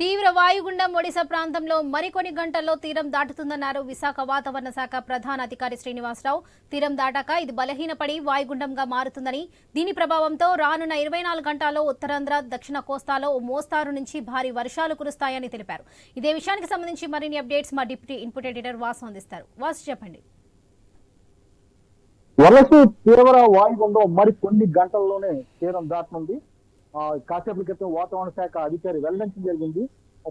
తీవ్ర వాయుగుండం ఒడిశా ప్రాంతంలో మరికొన్ని గంటల్లో తీరం దాటుతుందన్నారు విశాఖ వాతావరణ శాఖ ప్రధాన అధికారి శ్రీనివాసరావు. తీరం దాటాక ఇది బలహీనపడి వాయుగుండంగా మారుతుందని దీని ప్రభావంతో రానున్న ఇరవై నాలుగు గంటల్లో ఉత్తరాంధ్ర దక్షిణ కోస్తాలో మోస్తారు నుంచి భారీ వర్షాలు కురుస్తాయని తెలిపారు. ఇదే విషయానికి సంబంధించి మరిన్ని అప్డేట్స్ మా డిప్యూటీ ఇన్పుట్ ఎడిటర్ వాసు అందిస్తారు. వాసు చెప్పండి. వరసు తీవ్ర వాయుగుండం మరి కొన్ని గంటల్లోనే తీరం దాటనుంది. ఆ, క్రితం వాతావరణ శాఖ అధికారి వెల్లడించడం జరిగింది.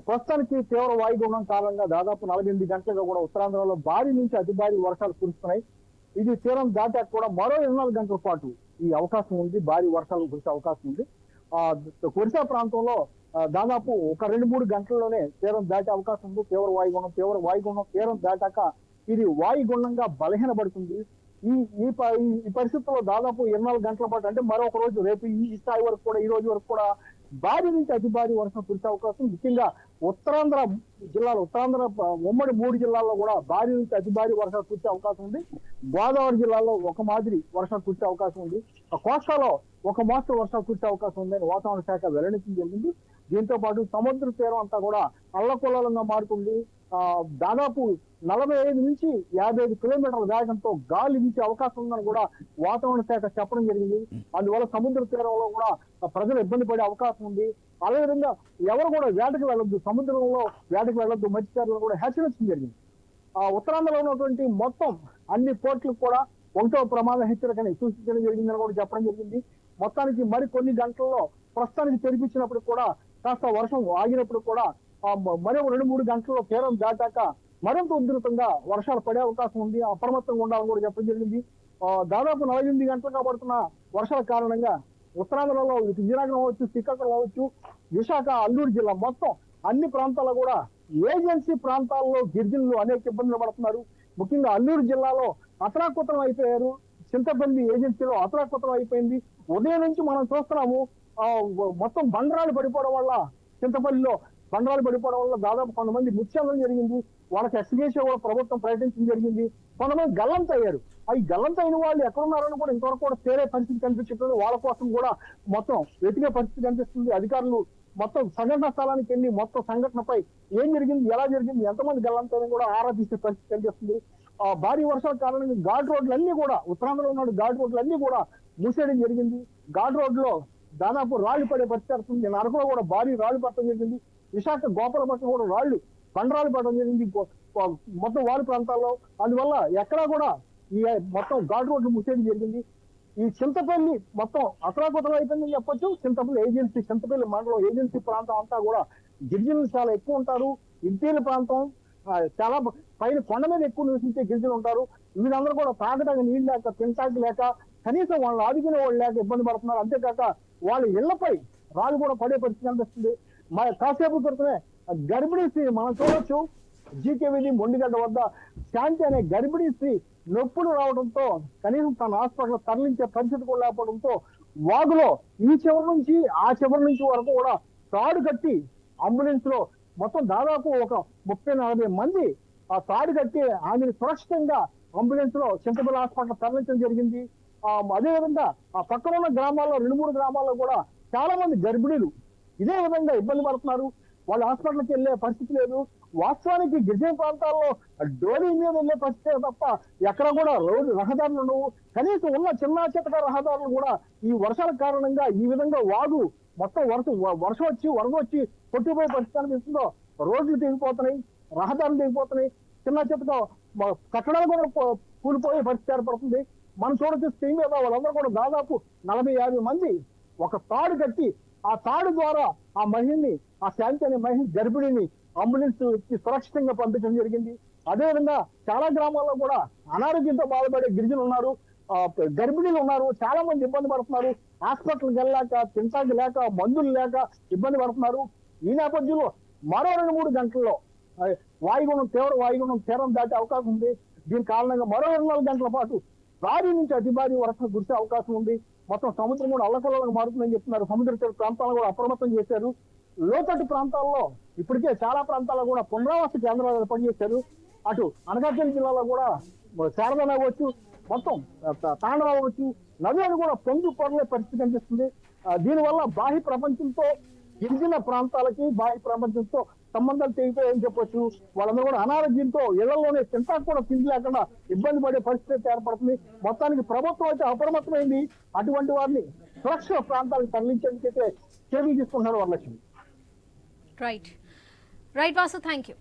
ప్రస్తుతానికి తీవ్ర వాయుగుణం కారణంగా దాదాపు నలభై ఎనిమిది గంటలుగా కూడా ఉత్తరాంధ్రలో భారీ నుంచి అతి భారీ వర్షాలు కురుస్తున్నాయి. ఇది తీరం దాటాక కూడా మరో ఇరవై నాలుగు గంటల పాటు ఈ అవకాశం ఉంది. భారీ వర్షాలు కురిసే అవకాశం ఉంది. ఆ ఒరిస్సా ప్రాంతంలో దాదాపు ఒక రెండు మూడు గంటల్లోనే తీరం దాటే అవకాశం ఉంది. తీవ్ర వాయుగుణం తీవ్ర వాయుగుణం తీరం దాటాక ఇది వాయుగుణంగా బలహీనపడుతుంది. ఈ ఈ ప- ఈ- ఈ పరిస్థితుల్లో దాదాపు ఇరవై నాలుగు గంటల పాటు అంటే మరొక రోజు రేపు ఈ స్థాయి వరకు కూడా ఈ రోజు వరకు కూడా భారీ నుంచి అతి భారీ వర్షం కురిసే అవకాశం ముఖ్యంగా ఉత్తరాంధ్ర జిల్లాలో ఉత్తరాంధ్ర ఉమ్మడి మూడు జిల్లాల్లో కూడా భారీ నుంచి అతి భారీ వర్షాలు కురిసే అవకాశం ఉంది. గోదావరి జిల్లాలో ఒక మాదిరి వర్షం కురిసే అవకాశం ఉంది. ఆ కోస్తాలో ఒక మోస్తరు వర్షాలు కురిసే అవకాశం ఉందని వాతావరణ శాఖ వెల్లడించింది జరిగింది. దీంతో పాటు సముద్ర తీరం అంతా కూడా అల్లకొల్లంగా మారుతుంది. ఆ దాదాపు నలభై ఐదు నుంచి యాభై ఐదు కిలోమీటర్ల వేగంతో గాలి వీచే అవకాశం ఉందని కూడా వాతావరణ శాఖ చెప్పడం జరిగింది. అందువల్ల సముద్ర తీరంలో కూడా ప్రజలు ఇబ్బంది పడే అవకాశం ఉంది. అదేవిధంగా ఎవరు కూడా వేటకు వెళ్ళొద్దు సముద్రంలో వేటకు వెళ్ళొద్దు మత్స్యకారులు కూడా హెచ్చరించడం జరిగింది. ఆ ఉత్తరాంధ్రలో ఉన్నటువంటి మొత్తం అన్ని పోర్టులకు కూడా ఒకటో ప్రమాద హెచ్చరికని సూచించడం జరిగిందని కూడా చెప్పడం జరిగింది. మొత్తానికి మరి కొన్ని గంటల్లో ప్రస్తుతానికి తెరిపించినప్పుడు కూడా కాస్త వర్షం ఆగినప్పుడు కూడా మరో రెండు మూడు గంటల్లో తీరం దాటాక మరింత ఉధృతంగా వర్షాలు పడే అవకాశం ఉంది. అప్రమత్తంగా ఉండాలని కూడా చెప్పడం జరిగింది. దాదాపు నలభై ఎనిమిది గంటలుగా పడుతున్న వర్షాల కారణంగా ఉత్తరాంధ్రలో విజయనగరం అవ్వచ్చు శ్రీకాకుళం అవ్వచ్చు విశాఖ అల్లూరు జిల్లా మొత్తం అన్ని ప్రాంతాల్లో కూడా ఏజెన్సీ ప్రాంతాల్లో గిరిజనులు అనేక ఇబ్బందులు పడుతున్నారు. ముఖ్యంగా అల్లూరు జిల్లాలో అతరాకుతరం అయిపోయారు. చింతపల్లి ఏజెన్సీలో అతరాకుతరం అయిపోయింది. ఉదయం నుంచి మనం చూస్తున్నాము మొత్తం బండరాలు పడిపోవడం వల్ల చింతపల్లిలో బండరాలు పడిపోవడం వల్ల దాదాపు కొంతమంది మృత్యం జరిగింది. వాళ్ళకి ఎక్స్గ్రేషన్ కూడా ప్రభుత్వం ప్రయత్నించడం జరిగింది. కొంతమంది గల్లంత అయ్యారు. ఆ గల్లంత అయిన వాళ్ళు ఎక్కడున్నారని కూడా ఇంతవరకు కూడా తేరే పరిస్థితి కనిపించట్లేదు. వాళ్ళ కోసం కూడా మొత్తం వెతికే పరిస్థితి కనిపిస్తుంది. అధికారులు మొత్తం సంఘటన స్థలానికి వెళ్ళి మొత్తం సంఘటనపై ఏం జరిగింది ఎలా జరిగింది ఎంతమంది గల్లంతని కూడా ఆరా తీసే పరిస్థితి కనిపిస్తుంది. ఆ భారీ వర్షాల కారణంగా ఘాట్ రోడ్లన్నీ కూడా ఉత్తరాంధ్రలో ఉన్న ఘాట్ రోడ్లన్నీ కూడా మూసేయడం జరిగింది. ఘాట్ రోడ్లో దాదాపు రాళ్ళు పడే పరిస్థితి వస్తుంది అరకులో కూడా భారీ రాళ్ళు పడటం జరిగింది. విశాఖ గోపాలపట్నం కూడా రాళ్ళు బండరాలు పడడం జరిగింది. మొత్తం వారి ప్రాంతాల్లో. అందువల్ల ఎక్కడా కూడా ఈ మొత్తం ఘాట్ రోడ్లు మూసేయడం జరిగింది. ఈ చింతపల్లి మొత్తం అతరాకుతలం అయిపోయిందని చెప్పొచ్చు. చింతపల్లి ఏజెన్సీ చింతపల్లి మండలం ఏజెన్సీ ప్రాంతం అంతా కూడా గిరిజనులు చాలా ఎక్కువ ఉంటారు. ఇంటీల ప్రాంతం చాలా పైన కొండ మీద ఎక్కువ నివసించే గిరిజనులు ఉంటారు. వీళ్ళందరూ కూడా తాగడానికి నీళ్ళు లేక తినటానికి లేక కనీసం వాళ్ళు ఆదుకునే వాళ్ళు లేక ఇబ్బంది పడుతున్నారు. అంతేకాక వాళ్ళ ఇళ్ళపై రాళ్ళు కూడా పడే పరిస్థితి కనిపిస్తుంది. మన కాసేపు క్రితమే ఆ గర్భిణీ స్త్రీ మనం చూడొచ్చు. జీకేవీ మొండిగడ్డ వద్ద శాంతి అనే గర్భిణీ స్త్రీ నొప్పులు రావడంతో కనీసం తన హాస్పిటల్ తరలించే పరిస్థితి కూడా లేకపోవడంతో వాగులో ఈ చివరి నుంచి ఆ చివరి నుంచి వరకు కూడా తాడు కట్టి అంబులెన్స్లో మొత్తం దాదాపు ఒక ముప్పై నలభై మంది ఆ తాడు కట్టి ఆమెను సురక్షితంగా అంబులెన్స్లో చింతపల్లి హాస్పిటల్ తరలించడం జరిగింది. అదేవిధంగా అదే విధంగా ఆ పక్కన ఉన్న గ్రామాల్లో రెండు మూడు గ్రామాల్లో కూడా చాలా మంది గర్భిణీలు ఇదే విధంగా ఇబ్బంది పడుతున్నారు. వాళ్ళు హాస్పిటల్కి వెళ్ళే పరిస్థితి లేదు. వాస్తవానికి గిరిజన ప్రాంతాల్లో డోలీ మీద వెళ్ళే పరిస్థితి తప్ప ఎక్కడ కూడా రోడ్డు రహదారులు ఉండవు. కనీసం ఉన్న చిన్న చితక రహదారులు కూడా ఈ వర్షాల కారణంగా ఈ విధంగా వాగు మొత్తం వర్షం వ- వర్షం వచ్చి వరద వచ్చి కొట్టిపోయే పరిస్థితి అనిపిస్తుందో రోడ్లు తెగిపోతున్నాయి రహదారులు తెగిపోతున్నాయి. చిన్న చితక కట్టడాలు కూడా కూలిపోయే పరిస్థితి ఏర్పడుతుంది. మనం చూడొచ్చు స్క్రీన్ మీద వాళ్ళందరూ కూడా దాదాపు నలభై యాభై మంది ఒక తాడు కట్టి ఆ తాడు ద్వారా ఆ మహిళని ఆ శాంతి అనే మహిళ గర్భిణిని అంబులెన్స్ సురక్షితంగా పంపించడం జరిగింది. అదేవిధంగా చాలా గ్రామాల్లో కూడా అనారోగ్యంతో బాధపడే గిరిజనులు ఉన్నారు. గర్భిణీలు ఉన్నారు. చాలా మంది ఇబ్బంది పడుతున్నారు. హాస్పిటల్కి వెళ్ళాక తింటాకి లేక మందులు లేక ఇబ్బంది పడుతున్నారు. ఈ నేపథ్యంలో మరో రెండు మూడు గంటల్లో వాయుగుణం తీవ్ర వాయుగుణం తీరం దాటే అవకాశం ఉంది. దీని కారణంగా మరో ఇరవై నాలుగు గంటల పాటు భారీ నుంచి అతి భారీ వర్షం కురిసే అవకాశం ఉంది. మొత్తం సముద్రం కూడా అల్లకల్లోకి మారుతుందని చెప్తున్నారు. సముద్ర తీర ప్రాంతాలను కూడా అప్రమత్తం చేశారు. లోతట్టు ప్రాంతాల్లో ఇప్పటికే చాలా ప్రాంతాల్లో కూడా పునరావాస కేంద్రాలు ఏర్పాటు చేశారు అటు అనకాపల్లి జిల్లాలో కూడా శారద అవ్వచ్చు మొత్తం తాండవ అవ్వచ్చు. నదులను కూడా పొంగి పొరలే పరిస్థితి కనిపిస్తుంది. దీనివల్ల బాహ్య ప్రపంచంతో గిరిజన ప్రాంతాలకి బాహ్య ప్రపంచంతో సంబంధాలు తెగిపోయాయని చెప్పొచ్చు. వాళ్ళందరూ కూడా అనారోగ్యంతో ఇళ్ళలోనే తింటాకు కూడా తిండి లేకుండా ఇబ్బంది పడే పరిస్థితి ఏర్పడుతుంది. మొత్తానికి ప్రభుత్వం అయితే అప్రమత్తమైంది. అటువంటి వారిని సురక్షిత ప్రాంతాలకు తరలించేందుకైతే చర్యలు తీసుకుంటున్నారు Varalakshmi. Right right Vasu thank you